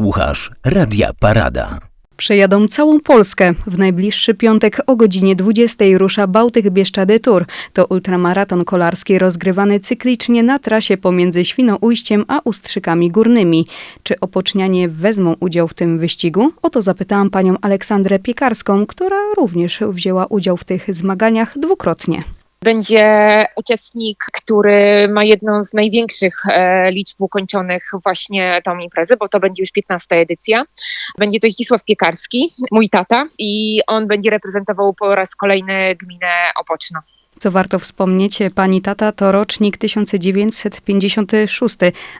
Słuchasz Radia Parada. Przejadą całą Polskę. W najbliższy piątek o godzinie 20 rusza Bałtyk Bieszczady Tour. To ultramaraton kolarski rozgrywany cyklicznie na trasie pomiędzy Świnoujściem a Ustrzykami Górnymi. Czy opocznianie wezmą udział w tym wyścigu? O to zapytałam panią Aleksandrę Piekarską, która również wzięła udział w tych zmaganiach dwukrotnie. Będzie uczestnik, który ma jedną z największych e, liczb ukończonych właśnie tą imprezę, bo to będzie już 15 edycja. Będzie to Zdzisław Piekarski, mój tata i on będzie reprezentował po raz kolejny gminę Opoczno. Co warto wspomnieć, pani tata to rocznik 1956,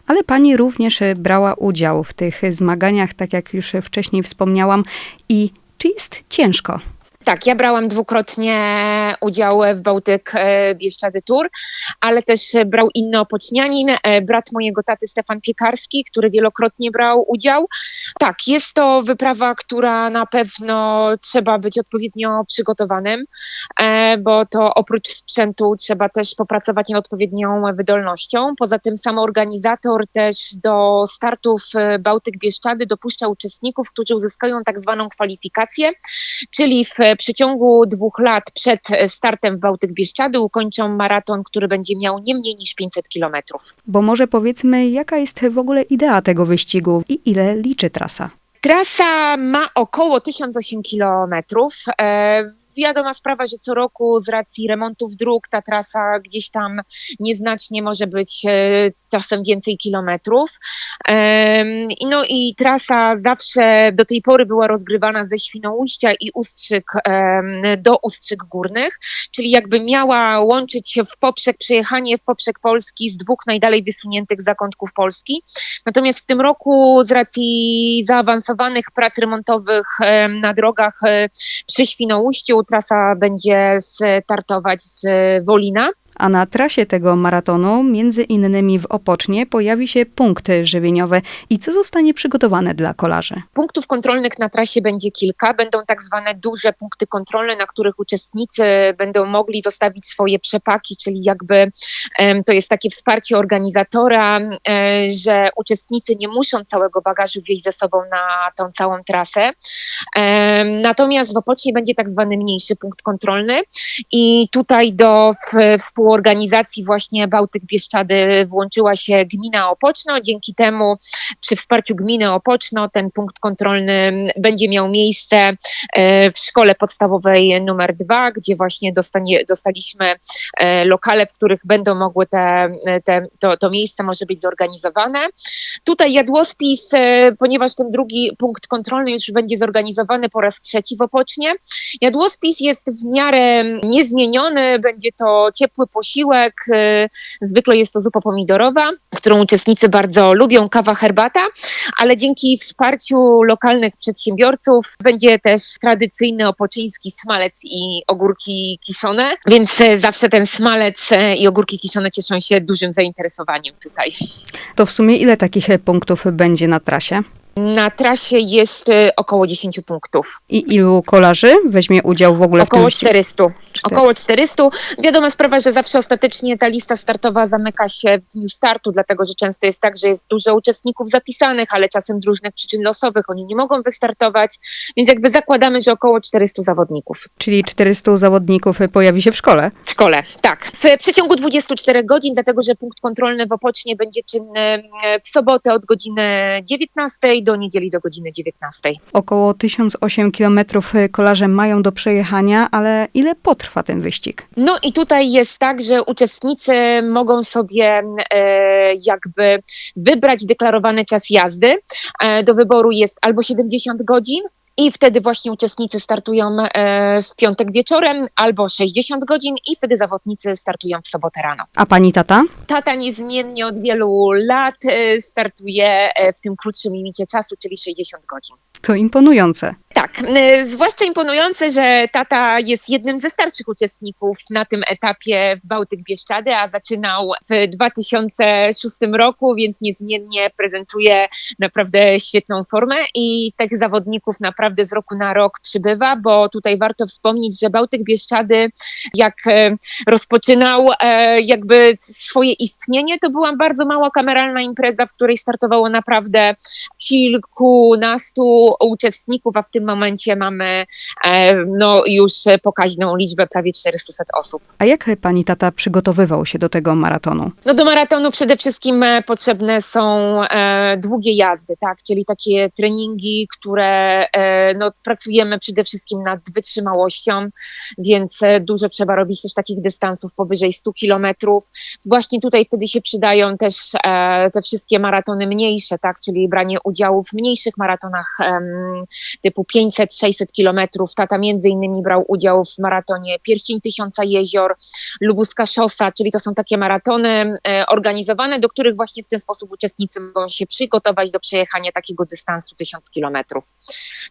ale pani również brała udział w tych zmaganiach, tak jak już wcześniej wspomniałam. I czy jest ciężko? Tak, ja brałam dwukrotnie udział w Bałtyk e, Bieszczady Tour, ale też brał inny opocnianin, e, brat mojego taty Stefan Piekarski, który wielokrotnie brał udział. Tak, jest to wyprawa, która na pewno trzeba być odpowiednio przygotowanym, e, bo to oprócz sprzętu trzeba też popracować nad odpowiednią wydolnością. Poza tym sam organizator też do startów Bałtyk Bieszczady dopuszcza uczestników, którzy uzyskają tak zwaną kwalifikację, czyli w przeciągu dwóch lat przed startem w Bałtyk Bieszczady ukończą maraton, który będzie miał nie mniej niż 500 kilometrów. Bo może powiedzmy, jaka jest w ogóle idea tego wyścigu i ile liczy trasa? Trasa ma około 1008 kilometrów. Wiadoma sprawa, że co roku z racji remontów dróg ta trasa gdzieś tam nieznacznie może być e, czasem więcej kilometrów. No i trasa zawsze do tej pory była rozgrywana ze Świnoujścia i Ustrzyk do Ustrzyk Górnych, czyli jakby miała łączyć się w poprzek, przejechanie w poprzek Polski z dwóch najdalej wysuniętych zakątków Polski. Natomiast w tym roku z racji zaawansowanych prac remontowych na drogach e, przy Świnoujściu trasa będzie startować z Wolina. A na trasie tego maratonu, między innymi w Opocznie, pojawi się punkt żywieniowy. I co zostanie przygotowane dla kolarzy? Punktów kontrolnych na trasie będzie kilka. Będą tak zwane duże punkty kontrolne, na których uczestnicy będą mogli zostawić swoje przepaki, czyli jakby to jest takie wsparcie organizatora, że uczestnicy nie muszą całego bagażu wieźć ze sobą na tą całą trasę. Natomiast w Opocznie będzie tak zwany mniejszy punkt kontrolny i tutaj do współ organizacji właśnie Bałtyk Bieszczady włączyła się gmina Opoczno. Dzięki temu przy wsparciu gminy Opoczno ten punkt kontrolny będzie miał miejsce e, w szkole podstawowej numer dwa, gdzie właśnie dostanie, dostaliśmy e, lokale, w których będą mogły te, te, to, to miejsce może być zorganizowane. Tutaj jadłospis, e, ponieważ ten drugi punkt kontrolny już będzie zorganizowany po raz trzeci w Opocznie. Jadłospis jest w miarę niezmieniony, będzie to ciepły posiłek. Y, zwykle jest to zupa pomidorowa, którą uczestnicy bardzo lubią, kawa, herbata, ale dzięki wsparciu lokalnych przedsiębiorców będzie też tradycyjny opoczyński smalec i ogórki kiszone, więc y, zawsze ten smalec y, i ogórki kiszone cieszą się dużym zainteresowaniem tutaj. To w sumie ile takich punktów będzie na trasie? Na trasie jest y, około 10 punktów. I ilu kolarzy weźmie udział w ogóle około w tym 400. Około 400. Wiadoma sprawa, że zawsze ostatecznie ta lista startowa zamyka się w dniu startu, dlatego że często jest tak, że jest dużo uczestników zapisanych, ale czasem z różnych przyczyn losowych oni nie mogą wystartować, więc jakby zakładamy, że około 400 zawodników. Czyli 400 zawodników pojawi się w szkole? W szkole, tak. W przeciągu 24 godzin, dlatego że punkt kontrolny w Opocznie będzie czynny mm, w sobotę od godziny 19 do niedzieli do godziny 19. Około 1008 km kolarze mają do przejechania, ale ile potrwa ten wyścig? No i tutaj jest tak, że uczestnicy mogą sobie e, jakby wybrać deklarowany czas jazdy. E, do wyboru jest albo 70 godzin, i wtedy właśnie uczestnicy startują e, w piątek wieczorem albo 60 godzin i wtedy zawodnicy startują w sobotę rano. A pani tata? Tata niezmiennie od wielu lat e, startuje e, w tym krótszym limicie czasu, czyli 60 godzin. To imponujące. Tak, y, zwłaszcza imponujące, że tata jest jednym ze starszych uczestników na tym etapie w Bałtyk Bieszczady, a zaczynał w 2006 roku, więc niezmiennie prezentuje naprawdę świetną formę i tych zawodników naprawdę z roku na rok przybywa, bo tutaj warto wspomnieć, że Bałtyk Bieszczady jak e, rozpoczynał e, jakby swoje istnienie, to była bardzo mała kameralna impreza, w której startowało naprawdę kilkunastu uczestników, a w tym momencie mamy e, no, już pokaźną liczbę prawie 400 osób. A jak pani tata przygotowywał się do tego maratonu? No do maratonu przede wszystkim e, potrzebne są e, długie jazdy, tak, czyli takie treningi, które no, pracujemy przede wszystkim nad wytrzymałością, więc dużo trzeba robić też takich dystansów powyżej 100 kilometrów. Właśnie tutaj wtedy się przydają też te wszystkie maratony mniejsze, tak, czyli branie udziału w mniejszych maratonach typu 500-600 kilometrów. Tata między innymi brał udział w maratonie Pierścień Tysiąca Jezior, Lubuska Szosa, czyli to są takie maratony e, organizowane, do których właśnie w ten sposób uczestnicy mogą się przygotować do przejechania takiego dystansu 1000 kilometrów.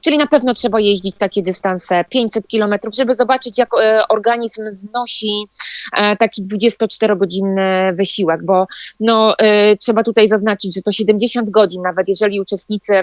Czyli na pewno trzeba jeździć takie dystanse 500 kilometrów, żeby zobaczyć, jak e, organizm znosi e, taki 24-godzinny wysiłek, bo no, trzeba tutaj zaznaczyć, że to 70 godzin, nawet jeżeli uczestnicy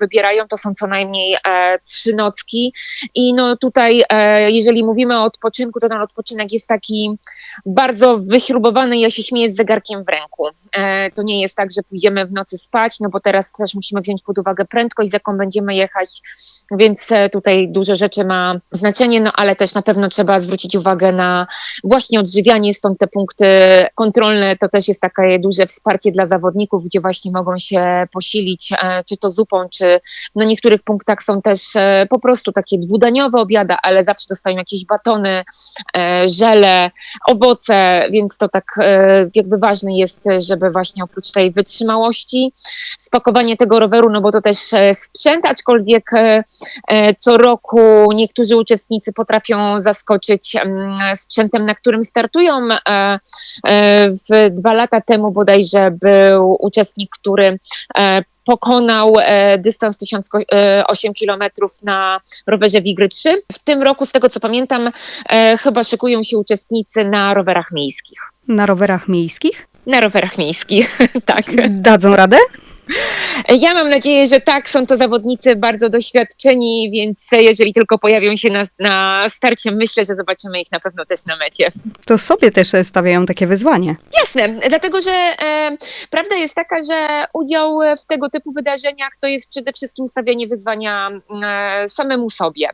wybierają, to są co najmniej trzy nocki. I no tutaj, e, jeżeli mówimy o odpoczynku, to ten odpoczynek jest taki bardzo wyśrubowany, ja się śmieję z zegarkiem w ręku. E, to nie jest tak, że pójdziemy w nocy spać, no bo teraz też musimy wziąć pod uwagę prędkość, z jaką będziemy jechać, więc e, tutaj dużo rzeczy ma znaczenie, no ale też na pewno trzeba zwrócić uwagę na właśnie odżywianie, stąd te punkty kontrolne. To też jest takie duże wsparcie dla zawodników, gdzie właśnie mogą się posilić, czy to zupą, czy na niektórych punktach są też e, po prostu takie dwudaniowe obiady, ale zawsze dostają jakieś batony, e, żele, owoce, więc to tak e, jakby ważne jest, żeby właśnie oprócz tej wytrzymałości, spakowanie tego roweru, no bo to też sprzęt, aczkolwiek co roku niektórzy uczestnicy potrafią zaskoczyć mm, sprzętem, na którym startują. W dwa lata temu bodajże był uczestnik, który pokonał e, dystans 1008 km na rowerze Wigry 3. W tym roku, z tego co pamiętam, e, chyba szykują się uczestnicy na rowerach miejskich. Na rowerach miejskich? Na rowerach miejskich, tak. Dadzą radę? Ja mam nadzieję, że tak, są to zawodnicy bardzo doświadczeni, więc jeżeli tylko pojawią się na, na starcie, myślę, że zobaczymy ich na pewno też na mecie. To sobie też stawiają takie wyzwanie. Jasne, dlatego że e, prawda jest taka, że udział w tego typu wydarzeniach to jest przede wszystkim stawianie wyzwania e, samemu sobie.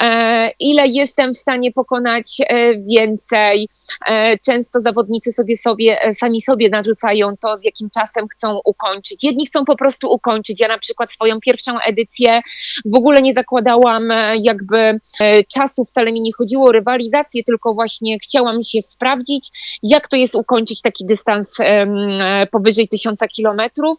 E, ile jestem w stanie pokonać e, więcej? E, często zawodnicy sobie, sobie e, sami sobie narzucają to, z jakim czasem chcą ukończyć. Jedni chcą po prostu ukończyć. Ja na przykład swoją pierwszą edycję w ogóle nie zakładałam e, jakby e, czasu, wcale mi nie chodziło o rywalizację, tylko właśnie chciałam się sprawdzić, jak to jest ukończyć taki dystans e, powyżej tysiąca kilometrów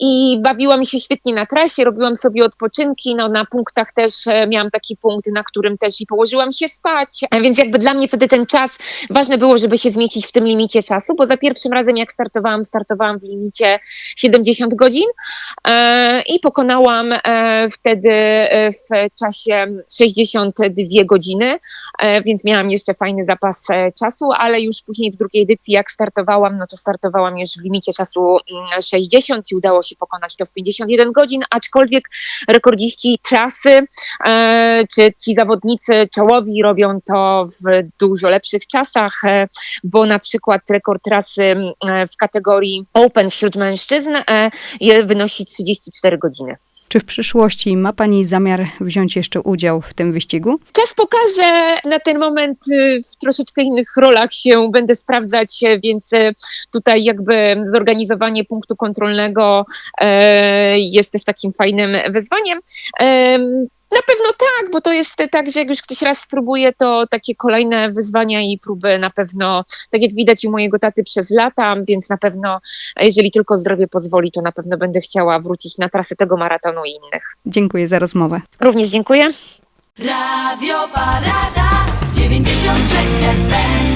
i bawiłam się świetnie na trasie, robiłam sobie odpoczynki, no na punktach też miałam taki punkt, na którym też i położyłam się spać, więc jakby dla mnie wtedy ten czas, ważne było, żeby się zmieścić w tym limicie czasu, bo za pierwszym razem jak startowałam, startowałam w limicie 70 godzin e, i pokonałam e, wtedy e, w czasie 62 godziny, więc miałam jeszcze fajny zapas czasu, ale już później w drugiej edycji jak startowałam, no to startowałam już w limicie czasu mm, 60 i udało się pokonać to w 51 godzin, aczkolwiek rekordziści trasy czy ci zawodnicy czołowi robią to w dużo lepszych czasach, bo na przykład rekord trasy mm, w kategorii Open wśród mężczyzn je- wynosi 34 godziny. Czy w przyszłości ma pani zamiar wziąć jeszcze udział w tym wyścigu? Czas pokaże, na ten moment y, w troszeczkę innych rolach się będę sprawdzać, e, więc e, tutaj jakby zorganizowanie punktu kontrolnego e, jest też takim fajnym wyzwaniem. Na pewno tak, bo to jest tak, że jak już ktoś raz spróbuje, to takie kolejne wyzwania i próby na pewno, tak jak widać u mojego taty przez lata, więc na pewno, jeżeli tylko zdrowie pozwoli, to na pewno będę chciała wrócić na trasę tego maratonu i innych. Dziękuję za rozmowę. Również dziękuję. Radio Parada 96 FM.